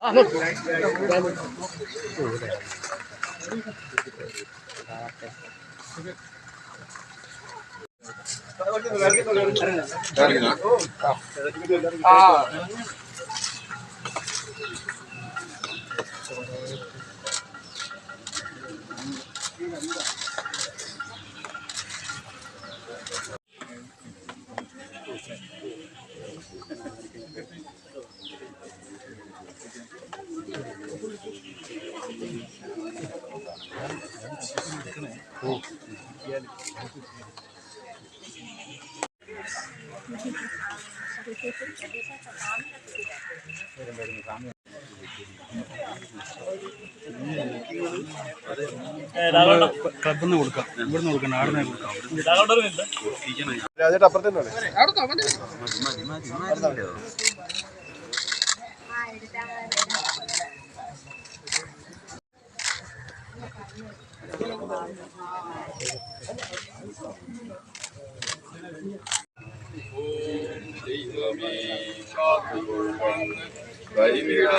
아, 네. 아. ക്ലബിൽ നിന്ന് കൊടുക്കാം. ഇവിടുന്ന് കൊടുക്കണം ആടെ നിന്ന് കൊടുക്കാം. രാജേട്ട് അപ്പുറത്ത് നിന്നല്ലേ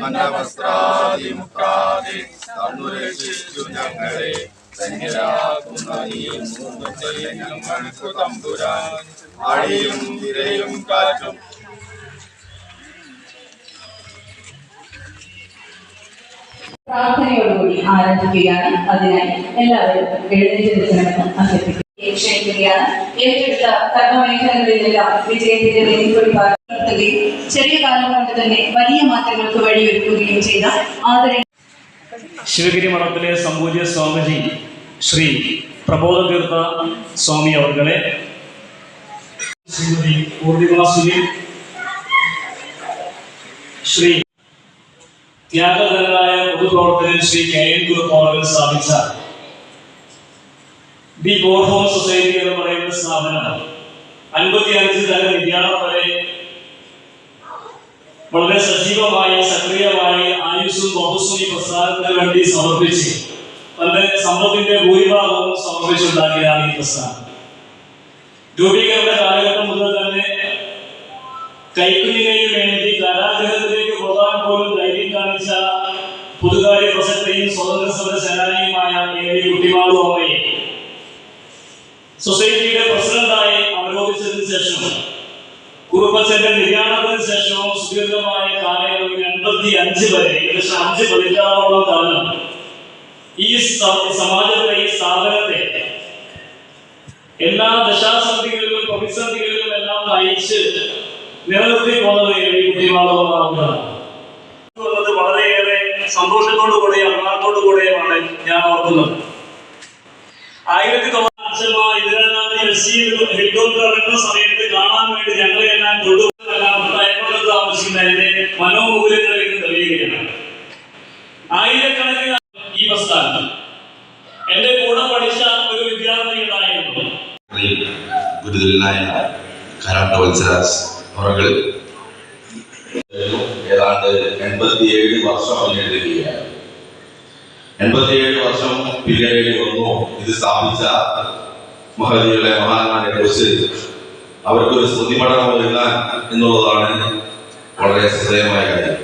മനവസ്ത്രാദിമുക്താദി തന്നുരക്ഷിച്ചു ഞങ്ങളെ ധന്യരാകുന്ന നീ ഞങ്ങൾക്ക് തമ്പുരാൻ അടിയും തിരയും കാറ്റും പ്രാർത്ഥനയോടുകൂടി ആരംഭിക്കുകയാണ്. അതിനായി എല്ലാവരും എഴുന്നേറ്റ് നിൽക്കണമെന്ന് വലിയ ശിവഗിരി മഠത്തിലെ സംപൂജ്യ സ്വാമിജി ശ്രീ പ്രബോധ തീർത്ഥ സ്വാമി അവർകളെ ശ്രീമതി പൂർണിമ ശ്രീ ത്യാഗധനായ പൊതുപ്രവർത്തകൻ ശ്രീ കെ എൻ കുറുപ്പ് അവർ സ്ഥാപിച്ച ദി ഗോഡ് ഹോം സൊസൈറ്റി എന്ന് പറയുന്ന സ്ഥാപനം അൻപത്തി അഞ്ച് തല വിദ്യാർത്ഥി വരെ വളരെ സജീവമായി സക്രിയമായി ആയുസ്സും ബഹുസ്വം ഈ പ്രസ്ഥാനത്തിന് വേണ്ടി സമർപ്പിച്ച് തന്റെ സമ്പത്തിന്റെ ഭൂരിഭാഗവും സമർപ്പിച്ചുണ്ടാക്കിയതാണ് ഈ പ്രസ്ഥാനം. രൂപീകരണ കാലഘട്ടം മുതൽ തന്നെ കൈക്കുഞ്ഞിനെയും പ്രസക്തയും സ്വതന്ത്ര സമര സേനാനിയുമായ എ വി കുട്ടിമാളു അമ്മയെ സൊസൈറ്റിയുടെ പ്രസിഡന്റായി അവരോധിച്ചതിന് ശേഷം കുറുപ്പച്ചന്റെ നിര്യാണത്തിന് ശേഷവും സുദീർഘമായ കാലയളവിൽ എൺപത്തി അഞ്ച് വരെ ഏകദേശം അഞ്ച് പതിറ്റാറോളം കാലം ഈ സമാജത്തെ ഈ സ്ഥാപനത്തെ എല്ലാ ദശാസന്ധികളിലും പ്രതിസന്ധികളിലും എല്ലാം നയിച്ച് നിലനിർത്തി പോകുന്നത് ഈ കുട്ടിമാളവുമാണ് വന്നത് വളരെയേറെ സന്തോഷത്തോടു കൂടെയും അഭിമാനത്തോടു കൂടെയുമാണ് ഞാൻ ഓർക്കുന്നത്. ആയിരത്തി തൊള്ളായിരത്തി ഹെലികോപ്റ്റർ ഇറങ്ങുന്ന സമയത്ത് കാണാൻ വേണ്ടി ഞങ്ങളെല്ലാം കൊണ്ടുപോകാൻ താമസിക്കുന്ന എന്റെ നിന്ന് തെളിയുകയാണ് ആയിരക്കണക്കിന് ഈ പ്രസ്ഥാനം എന്റെ കൂടെ പഠിച്ച ഒരു വിദ്യാർത്ഥി ഉണ്ടായിരുന്നു. ഗുരുതരനായ കരാട്ട ഏതാണ്ട് എൺപത്തിയേഴ് വർഷം അതിനെടുക്കുകയാണ് എൺപത്തിയേഴ് വർഷം പിന്നീട് വന്നു. ഇത് സ്ഥാപിച്ച മഹതികളെ മഹാന്മാരെ കുറിച്ച് അവർക്കൊരു സ്മൃതിപഠനം എഴുതാൻ എന്നുള്ളതാണ് വളരെ ശ്രദ്ധേയമായ കാര്യം.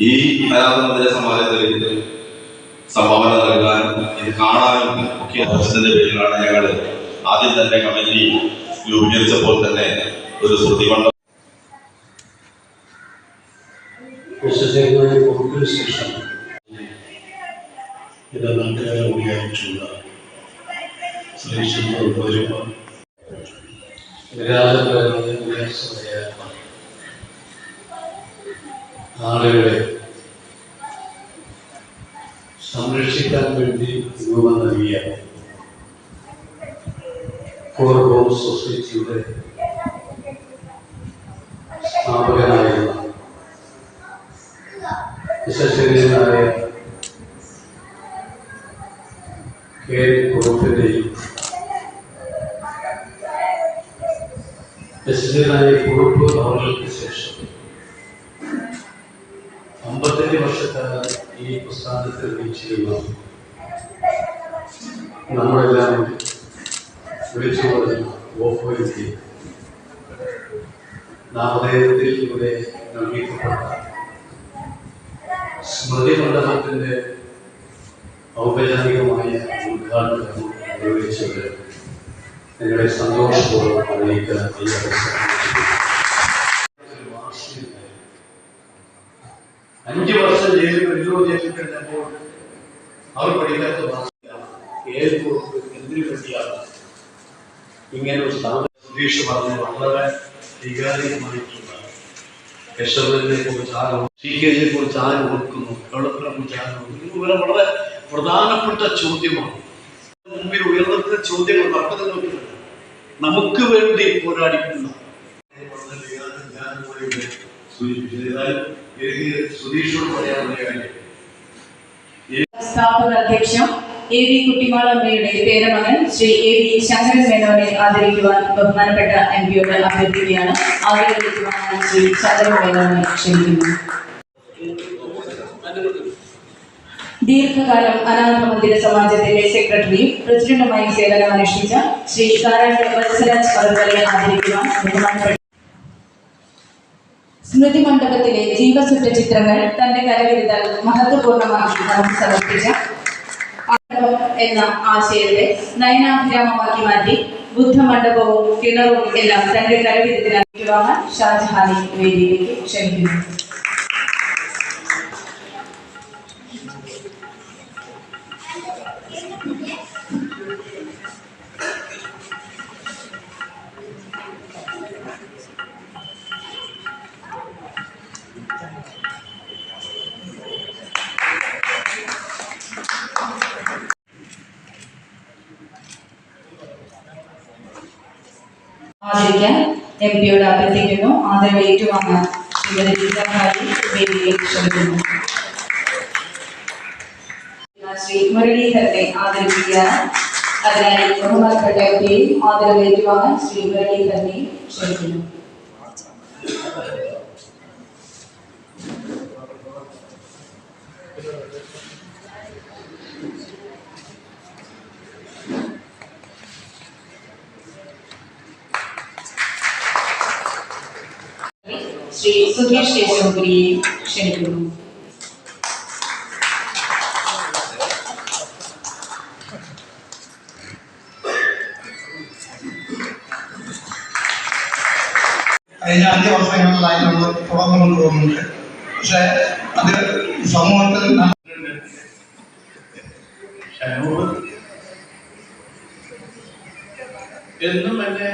ഈ അനാഥമന്ദിര സമാജത്തിൽ സംഭാവന നൽകാൻ ഇത് കാണാനും ഒക്കെ അവസരത്തിന്റെ പേരിലാണ് ഞങ്ങൾ ആദ്യം തന്നെ കമ്മിറ്റി രൂപീകരിച്ചപ്പോൾ തന്നെ ഒരു സ്മൃതിപണ്ഡം വിശ്വസനീയമായ പോക്കിന് ശേഷം ഇത് നാട്ടുകാരെ ഉപയോഗിച്ചുള്ള ശ്രീശുദ്ധ ഉല്ലാസമായ ആളുകളെ സംരക്ഷിക്കാൻ വേണ്ടി രൂപം നൽകിയ ഫോർ ഹോം സൊസൈറ്റിയുടെ വിശ്വസനീയനായ കെ കുറുപ്പിന്റെയും വിശ്വസനീയനായ കുറുപ്പ് അവർക്ക് ശേഷം അമ്പത്തഞ്ച് വർഷക്കാലം ഈ പ്രസ്ഥാനത്തിൽ വീക്ഷിക്കുന്ന നമ്മളെല്ലാം വിളിച്ചു പറഞ്ഞ ഓപ്പോയിറ്റി നാമധേയത്തിൽ ഇവിടെ നൽകിക്കപ്പെട്ട സ്മൃതി മണ്ഡലത്തിന്റെ ഔപചാരികമായ ഉദ്ഘാടനം നിർവഹിച്ചത് നിങ്ങളെ സന്തോഷപൂർവം അറിയിക്കാൻ ഈ അഞ്ച് വർഷം ജയിലിൽ വെല്ലോ ജയിലിൽ കഴിഞ്ഞപ്പോൾ അവർ പഠിക്കാത്ത ഭാഷയാണ്. ഏത് എന്തിനു വേണ്ടിയാണ് ഇങ്ങനെ ഒരു സ്ഥാപനം സുധീഷ് പറഞ്ഞ വളരെ വികാരികമായിട്ടുള്ള യശോദനെ കുറിച്ച് ആരോ സി കെ ജിയെ കുറിച്ച് ആര് ഓർക്കുന്നു. കേരളത്തിനെ കുറിച്ച് ആര് ഓർക്കുന്നു ഇവരെ വളരെ പ്രധാനപ്പെട്ട ചോദ്യമാണ്. മുമ്പിൽ ഉയർന്നിട്ട് ചോദ്യങ്ങൾ നടക്കുന്നത് നമുക്ക് വേണ്ടി പോരാടിക്കുന്ന സുധീഷോട് പറയാനുള്ള കാര്യം. സ്ഥാപക അധ്യക്ഷൻ എ വി കുട്ടിമാളമ്മയുടെ പേരമകൻ ശ്രീ എ വി ശങ്കരൻ മേനോനെ ആദരിക്കുവാൻ ബഹുമാനപ്പെട്ട എം പിയോട് അഭ്യർത്ഥിക്കുകയാണ്. ആദരിക്കുവാൻ ശ്രീ ശങ്കരൻ മേനോനെ ക്ഷണിക്കുന്നു. ദീർഘകാലം അനാഥ മന്ദിര സമാജത്തിന്റെ സെക്രട്ടറിയും പ്രസിഡന്റുമായി സേവനമനുഷ്ഠിച്ച ശ്രീ കാരാട്ട് വത്സരാജ് അവർകളെ ആദരിക്കുവാൻ സ്മൃതി മണ്ഡപത്തിലെ ജീവസുറ്റ ചിത്രങ്ങൾ തന്റെ കരവിരുതാൽ മഹത്വപൂർണമാക്കി നമുക്ക് സമർപ്പിച്ച മണ്ഡപം എന്ന ആശയത്തെ നയനാഭിരാമമാക്കി മാറ്റി ബുദ്ധമണ്ഡപവും കിണറും എല്ലാം തന്റെ കരവിരുതിനാക്കി വാങ്ങാൻ ഷാജഹാനെ വേദിയിലേക്ക് ക്ഷണിക്കുന്നു ആദരിക്കാൻ എം പിയോട് അഭ്യർത്ഥിക്കുന്നു. ആദരവ് ഏറ്റുവാങ്ങാൻ ക്ഷണിക്കുന്നു. ശ്രീ മുരളീധരനെ ആദരിക്കുകയാണ് അതിനായി ബഹുമാനപ്പെട്ട എം ആദരവ് ഏറ്റുവാങ്ങാൻ ശ്രീ മുരളീധരനെയും ക്ഷണിക്കുന്നു. ശ്രീ സുധീഷ് യേശുപുരിയെ ക്ഷണിക്കുന്നു. കഴിഞ്ഞ അഞ്ച് വർഷങ്ങളിലായി നമ്മൾ തുടർന്നു കൊണ്ടുപോകുന്നുണ്ട് പക്ഷെ അത് സമൂഹത്തിൽ എന്നും എന്നെ